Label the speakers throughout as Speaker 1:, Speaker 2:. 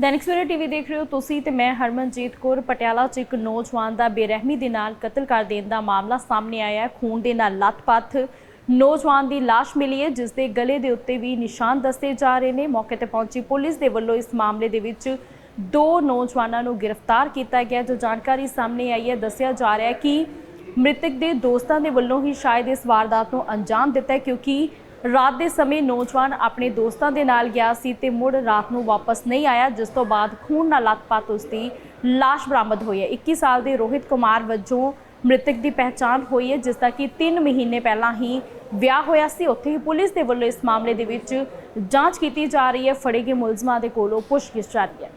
Speaker 1: Dainik Savera TV ਦੇਖ ਰਹੇ ਹੋ ਤੁਸੀਂ ਤੇ ਮੈਂ ਹਰਮਨਜੀਤ ਕੌਰ। ਪਟਿਆਲਾ 'ਚ ਇੱਕ ਨੌਜਵਾਨ ਦਾ ਬੇਰਹਿਮੀ ਦੇ ਨਾਲ ਕਤਲ ਕਰ ਦੇਣ ਦਾ ਮਾਮਲਾ ਸਾਹਮਣੇ ਆਇਆ ਹੈ। ਖੂਨ ਦੇ ਨਾਲ ਲੱਥਪੱਥ ਨੌਜਵਾਨ ਦੀ ਲਾਸ਼ ਮਿਲੀ ਹੈ, ਜਿਸ ਦੇ ਗਲੇ ਦੇ ਉੱਤੇ ਵੀ ਨਿਸ਼ਾਨ ਦੱਸੇ ਜਾ ਰਹੇ ਨੇ। ਮੌਕੇ ਤੇ ਪਹੁੰਚੀ ਪੁਲਿਸ ਦੇ ਵੱਲੋਂ ਇਸ ਮਾਮਲੇ ਦੇ ਵਿੱਚ ਦੋ ਨੌਜਵਾਨਾਂ ਨੂੰ ਗ੍ਰਿਫਤਾਰ ਕੀਤਾ ਗਿਆ, ਜੋ ਜਾਣਕਾਰੀ ਸਾਹਮਣੇ ਆਈ ਹੈ। ਦੱਸਿਆ ਜਾ ਰਿਹਾ ਹੈ ਕਿ ਮ੍ਰਿਤਕ ਦੇ ਦੋਸਤਾਂ ਦੇ ਵੱਲੋਂ ਹੀ ਸ਼ਾਇਦ ਇਸ ਵਾਰਦਾਤ ਨੂੰ ਅੰਜਾਮ ਦਿੱਤਾ ਹੈ, ਕਿਉਂਕਿ ਰਾਤ ਦੇ ਸਮੇਂ ਨੌਜਵਾਨ ਆਪਣੇ ਦੋਸਤਾਂ ਦੇ ਨਾਲ ਗਿਆ ਸੀ ਤੇ ਮੁੜ ਰਾਤ ਨੂੰ ਵਾਪਸ ਨਹੀਂ ਆਇਆ, ਜਿਸ ਤੋਂ ਬਾਅਦ ਖੂਨ ਨਾਲ ਲੱਤਪੱਤ ਉਸ ਦੀ ਲਾਸ਼ ਬਰਾਮਦ ਹੋਈ ਹੈ। 21 ਸਾਲ ਦੇ ਰੋਹਿਤ ਕੁਮਾਰ ਵਜੋਂ ਮ੍ਰਿਤਕ ਦੀ ਪਹਿਚਾਣ ਹੋਈ ਹੈ ਜਿਸ ਦਾ ਕਿ 3 ਮਹੀਨੇ ਪਹਿਲਾਂ ਹੀ ਵਿਆਹ ਹੋਇਆ ਸੀ। ਉੱਥੇ ਹੀ ਪੁਲਿਸ ਦੇ ਵੱਲੋਂ ਇਸ ਮਾਮਲੇ ਦੇ ਵਿੱਚ ਜਾਂਚ ਕੀਤੀ ਜਾ ਰਹੀ ਹੈ। ਫੜੇ ਗਏ ਮੁਲਜ਼ਮਾਂ ਦੇ ਕੋਲੋਂ ਪੁੱਛਗਿੱਛ ਜਾਰੀ ਹੈ।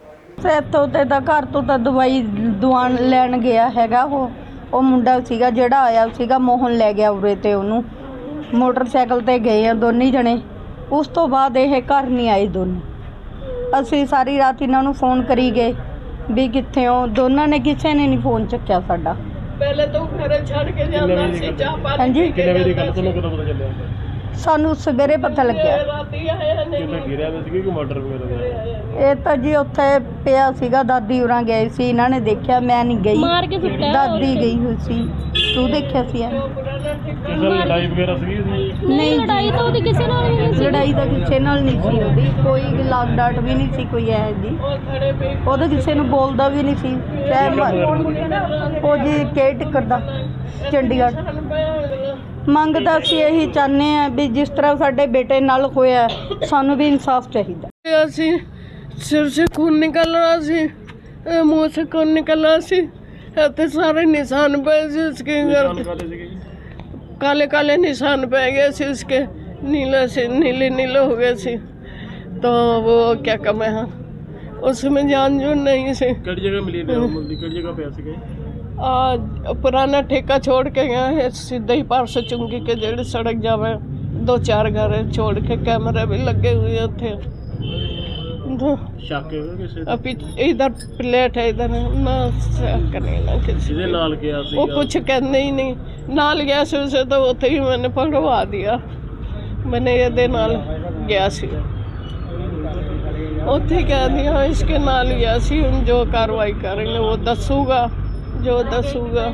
Speaker 2: ਇੱਥੋਂ ਤੇ ਤਾਂ ਘਰ ਤੋਂ ਤਾਂ ਦਵਾਈ ਦਵਾਨ ਲੈਣ ਗਿਆ ਹੈਗਾ ਉਹ। ਉਹ ਮੁੰਡਾ ਸੀਗਾ, ਜਿਹੜਾ ਆਇਆ ਸੀਗਾ, ਮੋਹਨ ਲੈ ਗਿਆ ਉਰੇ ਤੇ ਉਹਨੂੰ। ਮੋਟਰਸਾਈਕਲ ਤੇ ਗਏ ਆ ਦੋਨੇ ਜਣੇ। ਉਸ ਤੋਂ ਬਾਅਦ ਇਹ ਘਰ ਨਹੀਂ ਆਏ ਦੋਨੇ। ਅਸੀਂ ਸਾਰੀ ਰਾਤ ਇਹਨਾਂ ਨੂੰ ਫੋਨ ਕਰੀ ਗਏ ਵੀ ਕਿੱਥੇ ਹੋ। ਦੋਨਾਂ ਨੇ ਕਿਸੇ ਨੇ ਨਹੀਂ ਫੋਨ ਚੱਕਿਆ ਸਾਡਾ।
Speaker 3: ਪਹਿਲੇ ਤਾਂ ਘਰੇ ਛੱਡ ਕੇ ਜਾਂਦਾ ਸੀ ਚਾਹ ਪਾਣੀ
Speaker 2: ਹਾਂਜੀ?
Speaker 4: ਕਿੰਨੇ ਵਜੇ ਦੀ ਗੱਲ ਤੁਹਾਨੂੰ ਕਦੋਂ ਪਤਾ ਚੱਲਿਆ
Speaker 2: ਸਾਨੂੰ ਸਵੇਰੇ ਪਤਾ ਲੱਗਿਆ।
Speaker 4: ਸੀ ਕਿ
Speaker 2: ਇਹ ਤਾਂ ਜੀ ਉੱਥੇ ਪਿਆ ਸੀਗਾ ਦਾਦੀ ਉਰਾਂ ਗਏ ਸੀ। ਇਹਨਾਂ ਨੇ ਦੇਖਿਆ ਮੈਂ ਨਹੀਂ ਗਈ।
Speaker 5: ਕੇ
Speaker 2: ਦਾਦੀ ਗਈ ਹੋਈ ਸੀ। ਤੂੰ ਦੇਖਿਆ ਸੀ
Speaker 4: ਨਾਲ ਲੜਾਈ ਵਗੈਰਾ ਸੀਗੀ ਸੀ
Speaker 2: ਨਹੀਂ
Speaker 5: ਲੜਾਈ ਤਾਂ ਉਹਦੀ ਕਿਸੇ ਨਾਲ ਵੀ ਨਹੀਂ ਸੀ।
Speaker 2: ਲੜਾਈ ਤਾਂ ਕਿਸੇ ਨਾਲ ਨਹੀਂ ਸੀ ਉਹਦੀ। ਕੋਈ ਲਾਗ ਡਾਟ ਵੀ ਨਹੀਂ ਸੀ ਕੋਈ ਐ ਦੀ
Speaker 3: ਉਹ ਖੜੇ ਪੇ
Speaker 2: ਉਹ ਤਾਂ ਕਿਸੇ ਨੂੰ ਬੋਲਦਾ ਵੀ ਨਹੀਂ ਸੀ। ਚਾਹੇ ਮ- ਉਹ ਜੀ ਕੇਅਰ ਟਿਕਰ ਦਾ ਚੰਡੀਗੜ੍ਹ। ਮੰਗ ਤਾਂ ਅਸੀਂ ਇਹੀ ਚਾਹੁੰਦੇ ਆ ਵੀ ਜਿਸ ਤਰ੍ਹਾਂ ਸਾਡੇ ਬੇਟੇ ਨਾਲ ਹੋਇਆ ਸਾਨੂੰ ਵੀ ਇਨਸਾਫ ਚਾਹੀਦਾ।
Speaker 3: ਅਸੀਂ ਸਿਰ ਸੇ ਖੂਨ ਨਿਕਲ ਰਿਹਾ ਸੀ ਇਹ ਮੂੰਹ ਸੇ ਖੂਨ ਨਿਕਲ ਰਿਹਾ ਸੀ ਇੱਥੇ ਸਾਰੇ ਨਿਸ਼ਾਨ ਪਏ ਸੀ ਉਸਕੇ
Speaker 4: ਨਿਸ਼ਾਨ
Speaker 3: घर
Speaker 4: ਕਾਦੇ ਸੀਗੇ
Speaker 3: काले काले निशान पै गए थे उसके नीले से नीले नीले हो गए थे तो वो क्या कम है हाँ। उसमें जान जून नहीं सी।
Speaker 4: हम्म।
Speaker 3: आज जगह पुराना ठेका छोड़ के गए हैं सीधे ही पार से चुंगी के जेड सड़क जावे दो चार घर छोड़ के कैमरे भी लगे हुए थे
Speaker 4: ਸ਼ੱਕ ਹੈਗਾ ਕਿਸੇ
Speaker 3: अभी इधर प्लेट है इधर ना शक नहीं ना किसी
Speaker 4: ਜਿਹਦੇ ਨਾਲ ਗਿਆ
Speaker 3: वो
Speaker 4: ਸੀਗਾ
Speaker 3: कुछ कहने ही नहीं नाल गया से उसे तो उथे ही मैंने पकड़वा दिया मैंने ये दे नाल गया सी उथे कह दिया इसके नाल गया सी हम जो कार्रवाई करेंगे वो दसूगा जो दसूगा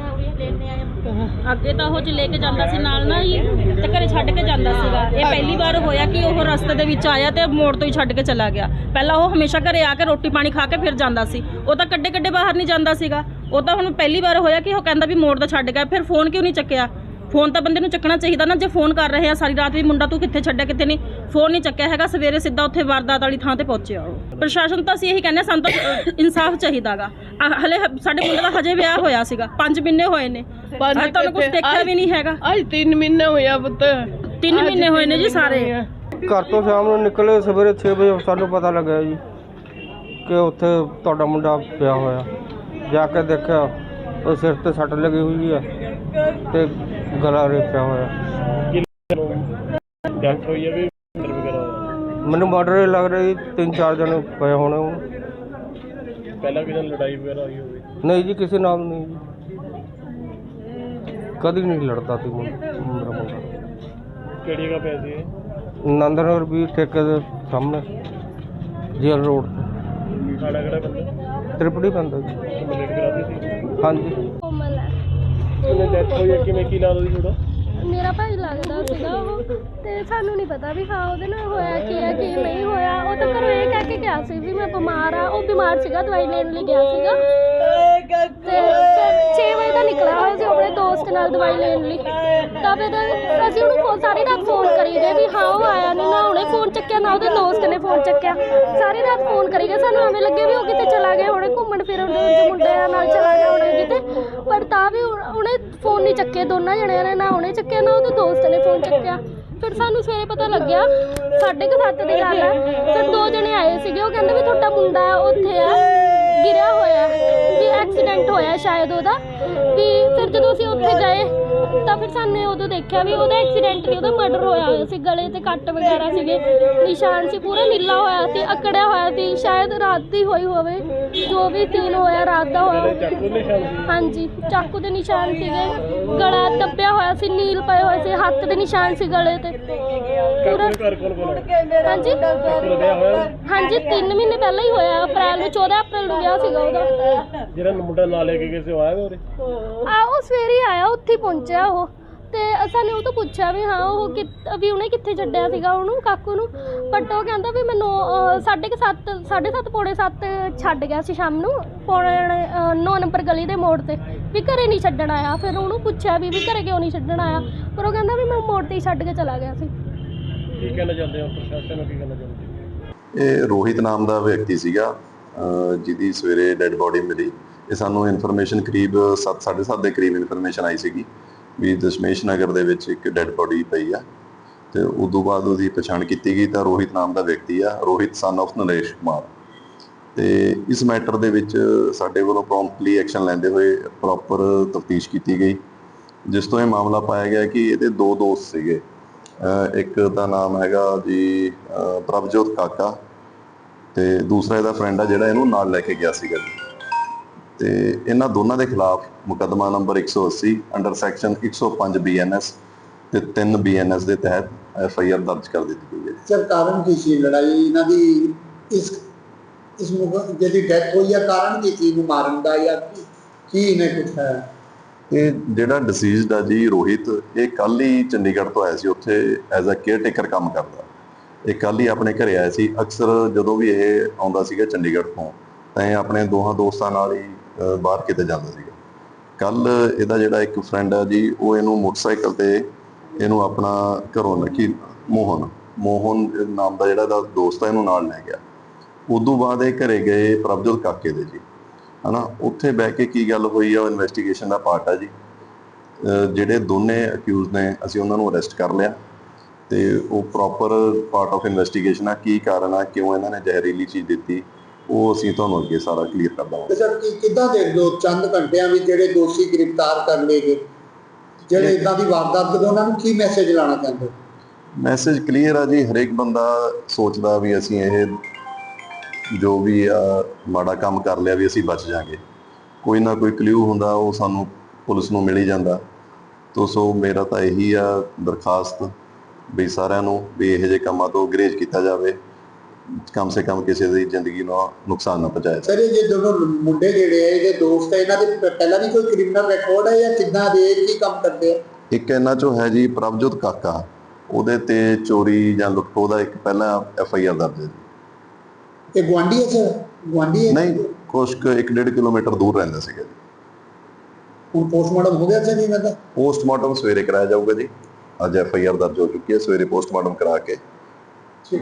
Speaker 5: ਅੱਗੇ ਤਾਂ ਉਹ ਚ ਲੈ ਕੇ ਜਾਂਦਾ ਸੀ ਨਾਲ ਨਾ ਜੀ ਤੇ ਘਰੇ ਛੱਡ ਕੇ ਜਾਂਦਾ ਸੀਗਾ। ਇਹ ਪਹਿਲੀ ਵਾਰ ਹੋਇਆ ਕਿ ਉਹ ਰਸਤੇ ਦੇ ਵਿੱਚ ਆਇਆ ਤੇ ਮੋੜ ਤੋਂ ਹੀ ਛੱਡ ਕੇ ਚਲਾ ਗਿਆ। ਪਹਿਲਾਂ ਉਹ ਹਮੇਸ਼ਾ ਘਰੇ ਆ ਕੇ ਰੋਟੀ ਪਾਣੀ ਖਾ ਕੇ ਫਿਰ ਜਾਂਦਾ ਸੀ। ਉਹ ਤਾਂ ਕੱਡੇ ਕੱਡੇ ਬਾਹਰ ਨਹੀਂ ਜਾਂਦਾ ਸੀਗਾ। ਉਹ ਤਾਂ ਹੁਣ ਪਹਿਲੀ ਵਾਰ ਹੋਇਆ ਕਿ ਉਹ ਕਹਿੰਦਾ ਵੀ ਮੋੜ ਤੋਂ ਛੱਡ ਗਿਆ ਫਿਰ ਫੋਨ ਕਿਉਂ ਨਹੀਂ ਚੱਕਿਆ? ਫੋਨ ਤਾਂ ਬੰਦੇ ਨੂੰ ਚੱਕਣਾ ਚਾਹੀਦਾ ਨਾ ਜੇ ਫੋਨ ਕਰ ਰਹੇ ਆ ਸਾਰੀ ਰਾਤ ਵੀ ਮੁੰਡਾ ਤੂੰ ਕਿੱਥੇ ਛੱਡਿਆ ਕਿੱਥੇ ਨਹੀਂ ਫੋਨ ਨਹੀਂ ਚੱਕਿਆ ਹੈਗਾ ਸਵੇਰੇ ਸਿੱਧਾ ਉੱਥੇ ਵਾਰਦਾਤ ਵਾਲੀ ਥਾਂ ਤੇ ਪਹੁੰਚਿਆ ਉਹ। ਪ੍ਰਸ਼ਾਸਨ ਤਾਂ ਅਸੀਂ ਇਹੀ ਕਹਿੰਦੇ ਹਾਂ, ਸਾਨੂੰ ਤਾਂ ਇਨਸਾਫ ਚਾਹੀਦਾਗਾ। ਹਲੇ ਸਾਡੇ ਮੁੰਡੇ ਦਾ ਹਜੇ ਵਿਆਹ ਹੋਇਆ ਸੀਗਾ। 5 ਮਹੀਨੇ ਹੋਏ ਨੇ।
Speaker 3: ਪੰਜ
Speaker 5: ਤੁਹਾਨੂੰ ਕੁਝ ਦੇਖਿਆ ਵੀ ਨਹੀਂ ਹੈਗਾ।
Speaker 3: ਅੱਜ 3 ਮਹੀਨਾ ਹੋਇਆ ਪੁੱਤ।
Speaker 5: 3 ਮਹੀਨੇ ਹੋਏ ਨੇ ਜੀ ਸਾਰੇ।
Speaker 6: ਘਰ ਤੋਂ ਸ਼ਾਮ ਨੂੰ ਨਿਕਲੇ ਸਵੇਰੇ 6 ਵਜੇ ਸਾਨੂੰ ਪਤਾ ਲੱਗਿਆ ਜੀ ਕਿ ਉੱਥੇ ਤੁਹਾਡਾ ਮੁੰਡਾ ਪਿਆ ਹੋਇਆ। ਜਾ ਕੇ ਦੇਖਿਆ ਉਹ ਸਿਰ ਤੇ ਸੱਟ ਲੱਗੀ ਹੋਈ ਹੈ ਤੇ ਗਲਾ ਰੇਪਿਆ ਹੋਇਆ।
Speaker 4: ਡੈਥ ਹੋਈ ਹੈ
Speaker 6: ਮੈਨੂੰ ਮਰਡਰ ਲੱਗ ਰਹੀ ਤਿੰਨ ਚਾਰ ਜਣੇ ਪਏ ਹੋਣੇ
Speaker 4: ਪਹਿਲਾਂ ਕਿਸੇ ਨਾਲ ਲੜਾਈ ਵਗੈਰਾ ਹੋਈ ਹੋਵੇ।
Speaker 6: ਨਹੀਂ ਜੀ ਕਿਸੇ ਨਾਲ ਨਹੀਂ ਜੀ। ਕਦੀ ਨਹੀਂ ਲੜਦਾ ਸੀ ਮੁੰ- ਮੇਰਾ ਮੁੰਡਾ।
Speaker 4: ਕਿਹੜੀ ਜਗ੍ਹਾ ਪਿਆ ਸੀ ਇਹ?
Speaker 6: ਨੰਦਨਗਰ ਵੀ ਠੇਕੇ ਦੇ ਸਾਹਮਣੇ ਜੇਲ ਰੋਡ
Speaker 4: ਖਾਣਾ ਕਿਹੜਾ ਬੰਦਾ
Speaker 6: ਤ੍ਰਿਪੜੀ ਪੈਂਦਾ ਜੀ।
Speaker 4: ਕੰਪਲੀਟ ਕਰਾਤੀ ਸੀ?
Speaker 2: ਹਾਂਜੀ।
Speaker 5: ਕੋਮਲ ਹੈ।
Speaker 4: ਉਹਨੇ ਡੈਥ ਹੋਈ ਹੈ ਕਿਵੇਂ ਕੀ ਲੱਗਦਾ ਸੀ ਤੁਹਾਡਾ?
Speaker 5: ਮੇਰਾ ਭਾਈ ਲੱਗਦਾ ਸੀਗਾ ਉਹ। ਤੇ ਸਾਨੂੰ ਨਹੀਂ ਪਤਾ ਵੀ ਹਾਂ ਉਹਦੇ ਨਾਲ ਹੋਇਆ ਕੀ ਹੈ ਕੀ ਨਹੀਂ ਹੋਇਆ। ਉਹ ਤਾਂ ਘਰੋਂ ਇਹ ਕਹਿ ਕੇ ਗਿਆ ਸੀ ਵੀ ਮੈਂ ਬਿਮਾਰ ਆ। ਉਹ ਬਿਮਾਰ ਸੀਗਾ ਦਵਾਈ ਲੈਣ ਲਈ ਗਿਆ ਸੀਗਾ। ਤੇ ਫਿਰ 6 ਵਜੇ ਦਾ ਨਿਕਲਿਆ ਹੋਇਆ ਸੀ ਆਪਣੇ ਦੋਸਤ ਨਾਲ ਦਵਾਈ ਲੈਣ ਲਈ। ਤਾਂ ਫਿਰ ਅਸੀਂ ਉਹਨੂੰ ਫੋਨ ਸਾਰੀ ਰਾਤ ਫੋਨ ਕਰੀ ਗਏ ਵੀ ਹਾਂ ਉਹ ਆਇਆ ਨਹੀਂ ਨਾ ਉਹਨੇ ਫੋਨ ਚੱਕਿਆ ਨਾ ਉਹਦੇ ਦੋਸਤ ਨੇ ਫੋਨ ਚੱਕਿਆ। ਸਾਰੀ ਰਾਤ ਫੋਨ ਕਰੀ ਗਏ। ਸਾਨੂੰ ਐਵੇਂ ਲੱਗੇ ਵੀ ਉਹ ਕਿਤੇ ਚਲਾ ਗਿਆ ਹੋਣੇ ਘੁੰਮਣ ਫਿਰਨ ਦੇ ਮੁੰਡਿਆਂ ਨਾਲ ਚਲਾ ਗਿਆ ਹੋਣਾ ਕਿਤੇ। ਪਰ ਤਾਂ ਵੀ ਉਹ- ਉਹਨੇ ਫੋਨ ਨਹੀਂ ਚੱਕੇ ਦੋਨਾਂ ਜਣਿਆਂ ਨੇ ਨਾ ਉਹਨੇ ਚੱਕਿਆ ਨਾ ਉਹਦੇ ਦੋਸਤ ਨੇ ਫੋਨ ਚੱਕਿਆ। ਫਿਰ ਸਾਨੂੰ ਸਵੇਰੇ ਪਤਾ ਲੱਗਿਆ ਸਾਢੇ ਕੁ ਸੱਤ ਦੀ ਗੱਲ ਹੈ ਫਿਰ ਦੋ ਜਣੇ ਆਏ ਸੀਗੇ ਉਹ ਕਹਿੰਦੇ ਵੀ ਤੁਹਾਡਾ ਮੁੰਡਾ ਉੱਥੇ ਆ ਗਿਰਿਆ ਹੋਇਆ ਵੀ ਐਕਸੀਡੈਂਟ ਹੋਇਆ ਸ਼ਾਇਦ ਉਹਦਾ। ਵੀ ਫਿਰ ਜਦੋਂ ਅਸੀਂ ਉੱਥੇ ਗਏ ਤਾਂ ਫਿਰ ਸਾਨੂੰ ਉਦੋਂ ਦੇਖਿਆ ਵੀ ਉਹਦਾ ਐਕਸੀਡੈਂਟਲੀ ਉਹਦਾ ਮਰਡਰ ਹੋਇਆ ਹੋਇਆ ਸੀ ਗਲੇ ਤੇ ਕੱਟ ਵਗੈਰਾ ਸੀਗੇ। ਨਿਸ਼ਾਨ ਸੀ ਪੂਰਾ ਨੀਲਾ ਹੋਇਆ ਸੀ ਅਕੜਿਆ ਹੋਇਆ ਸੀ ਸ਼ਾਇਦ ਰਾਤ ਦੀ ਹੋਈ ਹੋਵੇ ਜੋ ਵੀ ਸੀਨ ਹੋਇਆ ਰਾਤ ਦਾ ਹੋਇਆ। ਹਾਂਜੀ ਚਾਕੂ ਦੇ ਨਿਸ਼ਾਨ ਸੀਗੇ। ਗਲਾ ਦੱਬਿਆ ਹੋਇਆ ਸੀ ਨੀਲ ਪਏ ਹੋਏ ਸੀ ਹੱਥ ਦੇ ਨਿਸ਼ਾਨ ਸੀ ਗਲੇ ਤੇ। ਪੂਰਾ।
Speaker 4: ਘਰ ਕੋਲ?
Speaker 5: ਹਾਂਜੀ? ਹਾਂਜੀ 3 ਮਹੀਨੇ ਪਹਿਲਾਂ ਹੀ ਹੋਇਆ ਅਪ੍ਰੈਲ ਨੂੰ 14 ਅਪ੍ਰੈਲ ਨੂੰ ਵਿਆਹ ਸੀਗਾ ਉਹਦਾ।
Speaker 4: ਜਿਹੜਾ ਮੁੰਡਾ ਨਾਲ ਲੈ ਕੇ ਗਏ ਸੀ ਉਹ ਆਇਆ ਉਰੇ?
Speaker 5: ਆ ਉਹ ਸਵੇਰੇ ਹੀ ਆਇਆ ਉੱਥੇ ਹੀ ਪਹੁੰਚਿਆ ਉਹ। ਤੇ ਸਾਨੂੰ ਉਹ ਤੋਂ ਪੁੱਛਿਆ ਵੀ ਹਾਂ ਉਹ ਕਿ ਵੀ ਉਹਨੇ ਕਿੱਥੇ ਛੱਡਿਆ ਸੀਗਾ ਉਹਨੂੰ ਕਾਕੂ ਨੂੰ। ਬਟ ਉਹ ਕਹਿੰਦਾ ਵੀ ਮੈਨੂੰ ਸਾਢੇ ਕੁ ਸੱਤ ਸਾਢੇ ਸੱਤ ਪੌਣੇ ਸੱਤ ਛੱਡ ਗਿਆ ਸੀ ਸ਼ਾਮ ਨੂੰ ਪੌਣੇ 9 ਨੰਬਰ ਗਲੀ ਦੇ ਮੋੜ ਤੇ ਵੀ ਘਰੇ ਨਹੀਂ ਛੱਡਣ ਆਇਆ। ਫਿਰ ਉਹਨੂੰ ਪੁੱਛਿਆ ਵੀ ਵੀ ਘਰੇ ਕਿਉਂ ਨਹੀਂ ਛੱਡਣ ਆਇਆ? ਪਰ ਉਹ ਕਹਿੰਦਾ ਵੀ ਮੈਂ ਮੋੜ ਤੇ ਹੀ ਛੱਡ ਕੇ ਚਲਾ ਗਿਆ ਸੀ।
Speaker 4: ਕੀ ਕਹਿਣਾ ਚਾਹੁੰਦੇ ਹੋ? ਪ੍ਰਸ਼ਾਸਨ ਨੂੰ ਕੀ ਕਹਿਣਾ ਚਾਹੁੰਦੇ ਹੋ?
Speaker 7: ਇਹ ਰੋਹਿਤ ਨਾਮ ਦਾ ਵਿਅਕਤੀ ਸੀਗਾ। ਜਿਹਦੀ ਸਵੇਰੇ ਡੈੱਡ ਬੋਡੀ ਮਿਲੀ। ਇਹ ਸਾਨੂੰ ਇਨਫੋਰਮੇਸ਼ਨ ਕਰੀਬ 7:30 ਦੇ ਕਰੀਬ ਇਨਫੋਰਮੇਸ਼ਨ ਆਈ ਸੀਗੀ। ਵੀ ਦਸ਼ਮੇਸ਼ ਨਗਰ ਦੇ ਵਿੱਚ ਇੱਕ ਡੈੱਡ ਬੋਡੀ ਪਈ ਆ ਤੇ ਤੋਂ ਬਾਅਦ ਉਹਦੀ ਪਛਾਣ ਕੀਤੀ ਗਈ ਤਾਂ ਰੋਹਿਤ ਨਾਮ ਦਾ ਵਿਅਕਤੀ ਆ, ਰੋਹਿਤ ਸਨ of ਨਰੇਸ਼ ਕੁਮਾਰ। ਤੇ ਇਸ ਮੈਟਰ ਦੇ ਵਿੱਚ ਸਾਡੇ ਵੱਲੋਂ ਪ੍ਰੋਮਪਟਲੀ ਐਕਸ਼ਨ ਲੈਂਦੇ ਹੋਏ ਪ੍ਰੋਪਰ ਤਫਤੀਸ਼ ਕੀਤੀ ਗਈ, ਜਿਸ ਤੋਂ ਇਹ ਮਾਮਲਾ ਪਾਇਆ ਗਿਆ ਕਿ ਇਹਦੇ ਦੋ ਦੋਸਤ ਸੀਗੇ। ਇੱਕ ਦਾ ਨਾਮ ਹੈਗਾ ਜੀ ਪ੍ਰਭਜੋਤ ਕਾਕਾ ਤੇ ਦੂਸਰਾ ਇਹਦਾ ਫਰੈਂਡ ਆ ਜਿਹੜਾ ਇਹਨੂੰ ਨਾਲ ਲੈ ਕੇ ਗਿਆ ਸੀਗਾ ਜੀ। ਤੇ ਇਹਨਾਂ ਦੋਨਾਂ ਦੇ ਖਿਲਾਫ ਮੁਕੱਦਮਾ ਨੰਬਰ 180 ਅੰਡਰ ਸੈਕਸ਼ਨ 105 ਬੀਐਨਐਸ ਤੇ 3 ਬੀਐਨਐਸ ਦੇ ਤਹਿਤ ਐਫਆਈਆਰ ਦਰਜ ਕਰ ਦਿੱਤੀ ਗਈ ਹੈ
Speaker 8: ਸਰ ਕਾਰਨ ਕੀ ਸੀ ਲੜਾਈ? ਇਹਨਾਂ ਦੀ ਇਸ ਇਸ ਮੁਕ ਜਿਹਦੀ ਡੈਥ ਹੋਈ ਆ ਕਾਰਨ ਕੀ ਸੀ? ਇਹਨੂੰ ਮਾਰਨ ਦਾ ਜਾਂ ਕੀ ਇਹਨੇ ਕੁਛ ਹੈ?
Speaker 7: ਇਹ ਜਿਹੜਾ ਡਿਸੀਜ਼ਡ ਆ ਜੀ ਰੋਹਿਤ ਇਹ ਕੱਲ ਹੀ ਚੰਡੀਗੜ੍ਹ ਤੋਂ ਆਇਆ ਸੀ ਉੱਥੇ ਐਜ਼ ਅ ਕੇਅਰ ਟੇਕਰ ਕੰਮ ਕਰਦਾ। ਇਹ ਕੱਲ ਹੀ ਆਪਣੇ ਘਰੇ ਆਇਆ ਸੀ। ਅਕਸਰ ਜਦੋਂ ਵੀ ਇਹ ਆਉਂਦਾ ਸੀਗਾ ਚੰਡੀਗੜ੍ਹ ਤੋਂ ਤਾਂ ਇਹ ਆਪਣੇ ਦੋਹਾਂ ਦੋਸਤਾਂ ਨਾਲ ਹੀ ਬਾਹਰ ਕਿਤੇ ਜਾਂਦਾ ਸੀਗਾ। ਕੱਲ ਇਹਦਾ ਜਿਹੜਾ ਇੱਕ ਫਰੈਂਡ ਆ ਜੀ, ਉਹ ਇਹਨੂੰ ਮੋਟਰਸਾਈਕਲ ਤੇ ਇਹਨੂੰ ਆਪਣਾ ਘਰੋਂ ਲੱਕੀ ਮੋਹਨ ਮੋਹਨ ਨਾਮ ਦਾ ਜਿਹੜਾ ਇਹਦਾ ਦੋਸਤ ਆ, ਇਹਨੂੰ ਨਾਲ ਲੈ ਗਿਆ। ਉਦੋਂ ਬਾਅਦ ਇਹ ਘਰੇ ਗਏ ਪ੍ਰਭਜੋਤ ਕਾਕੇ ਦੇ ਜੀ। ਹਨਾ, ਉੱਥੇ ਬਹਿ ਕੇ ਕੀ ਗੱਲ ਹੋਈ ਆ, ਉਹ ਇਨਵੈਸਟੀਗੇਸ਼ਨ ਦਾ ਪਾਰਟ ਆ ਜੀ। ਜਿਹੜੇ ਦੋਨੇ ਅਕਿਊਜ਼ ਨੇ, ਅਸੀਂ ਉਹਨਾਂ ਨੂੰ ਅਰੈਸਟ ਕਰ ਲਿਆ ਤੇ ਉਹ ਪ੍ਰੋਪਰ ਪਾਰਟ ਆਫ ਇਨਵੈਸਟੀਗੇਸ਼ਨ ਆ, ਕੀ ਕਾਰਨ ਆ, ਕਿਉਂ ਇਹਨਾਂ ਨੇ ਜ਼ਹਿਰੀਲੀ ਚੀਜ਼ ਦਿੱਤੀ। ਉਹ ਅਸੀਂ ਤੁਹਾਨੂੰ ਅੱਗੇ ਸਾਰਾ ਕਲੀਅਰ ਕਰ ਦਵਾਂਗੇ
Speaker 8: ਤੇ ਸਰ ਕੀ ਕਿੱਦਾਂ ਦੇਖਦੇ ਹੋ ਚੰਦ ਘੰਟਿਆਂ ਵਿੱਚ ਜਿਹੜੇ ਦੋਸ਼ੀ ਗ੍ਰਿਫਤਾਰ ਕਰ ਲਏ ਗਏ? ਜਿਹੜੇ ਇਦਾਂ ਦੀ ਵਾਰਦਾਤ ਕਰਦੇ ਉਹਨਾਂ ਨੂੰ ਕੀ ਮੈਸੇਜ ਲਾਣਾ ਚਾਹੁੰਦੇ
Speaker 7: ਮੈਸੇਜ ਕਲੀਅਰ ਆ ਜੀ ਹਰੇਕ ਬੰਦਾ ਸੋਚਦਾ ਵੀ ਅਸੀਂ ਇਹ ਜੋ ਵੀ ਆ ਮਾੜਾ ਕੰਮ ਕਰ ਲਿਆ ਵੀ ਅਸੀਂ ਬਚ ਜਾਾਂਗੇ। ਕੋਈ ਨਾ ਕੋਈ ਕਲੂ ਹੁੰਦਾ ਉਹ ਸਾਨੂੰ ਪੁਲਿਸ ਨੂੰ ਮਿਲ ਹੀ ਜਾਂਦਾ। ਤੋ ਸੋ ਮੇਰਾ ਤਾਂ ਇਹੀ ਆ ਦਰਖਾਸਤ ਵੀ ਸਾਰਿਆਂ ਨੂੰ ਵੀ ਇਹੋ ਜਿਹੇ ਕੰਮਾਂ ਤੋਂ ਗਰੇਜ ਕੀਤਾ ਜਾਵੇ। ਕਮ ਸੇ ਕਮ ਕਿਸੇ ਦੀ ਜ਼ਿੰਦਗੀ ਨੂੰ ਨੁਕਸਾਨ ਨਾ ਜਾਵੇ।
Speaker 8: ਸਰ ਇਹ ਜੇ ਦੋਨੋਂ ਮੁੰਡੇ ਜਿਹੜੇ ਆ ਇਹਦੇ ਦੋਸਤ ਆ ਇਹਨਾਂ ਦੇ ਪਹਿਲਾਂ ਵੀ ਕੋਈ ਕ੍ਰਿਮੀਨਲ ਰਿਕਾਰਡ ਹੈ ਜਾਂ ਕਿੱਦਾਂ ਦੇ ਕੀ ਕੰਮ ਕਰਦੇ ਆ?
Speaker 7: ਇੱਕ ਇਹਨਾਂ ਚੋਂ ਹੈ ਜੀ ਪ੍ਰਭਜੋਤ ਕਾਕਾ। ਉਹਦੇ ਤੇ ਚੋਰੀ ਜਾਂ ਲੁੱਟਖੋ ਦਾ ਇੱਕ ਪਹਿਲਾਂ ਐਫ ਆਈ ਆਰ ਦਰਜ ਹੈ ਜੀ।
Speaker 8: ਇਹ ਗਵਾਂਢੀ ਹੈ ਸਰ? ਗਵਾਂਢੀ ਹੈ?
Speaker 7: ਨਹੀਂ ਕੁਛ ਕੁ ਇੱਕ ਡੇਢ ਕਿਲੋਮੀਟਰ ਦੂਰ ਰਹਿੰਦਾ ਸੀਗਾ ਜੀ।
Speaker 8: ਹੁਣ ਪੋਸਟਮਾਰਟਮ ਹੋ ਗਿਆ ਸਰ ਇਹਨਾਂ ਦਾ?
Speaker 7: ਪੋਸਟਮਾਰਟਮ ਸਵੇਰੇ ਕਰਾਇਆ ਜਾਊਗਾ ਜੀ। ਅੱਜ ਐਫ ਆਈ ਆਰ ਦਰਜ ਹੋ ਚੁੱਕੀ ਹੈ ਸਵੇਰੇ ਪੋਸਟਮਾਰਟਮ ਕਰਾ ਕੇ।
Speaker 8: ਠੀਕ।